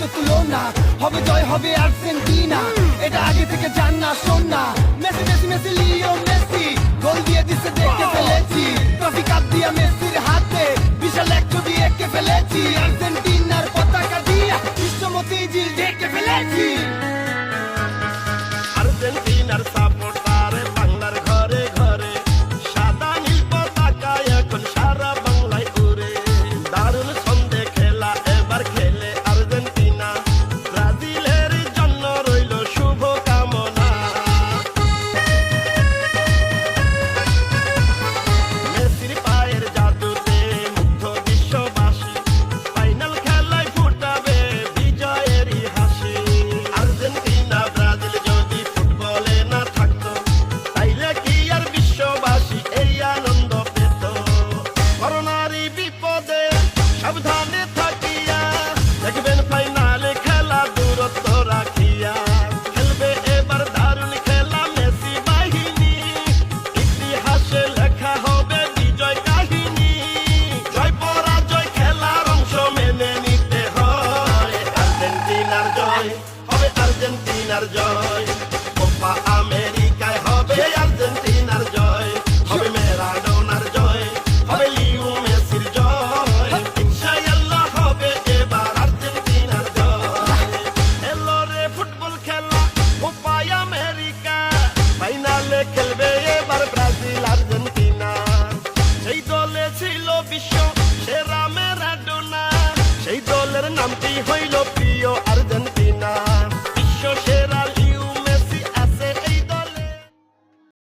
তো তুলো না। হবে জয়, হবে আর্জেন্টিনা। এটা আগে থেকে জান না, শোন না। Messi Messi Messi, Leo Messi. Goal দিয়ে দিছে, দেখে ফেলেছি। ট্রফি কাপ দিয়া মেসির হাতে। বিশাল এক ছবি এঁকে ফেলেছি। আর্জেন্টিনার পতাকা দিয়া বিশ্বমতি জিল ডেকে ফেলেছি। আর্জেন্টিনার আর্জেন্টিনার জয়। কোপা আমেরিকায় হবে আর্জেন্টিনার জয়। হবে জয়, হবে লিও মেসির জয়। ইনশাআল্লাহ হবে এবার আর্জেন্টিনার জয়। এলো রে ফুটবল খেলা, কোপা আমেরিকা। ফাইনালে খেলবে এবার ব্রাজিল, আর্জেন্টিনা। সেই দলে ছিল বিশ্ব সেরা ম্যারাডোনা। সেই দলের নামটি হইল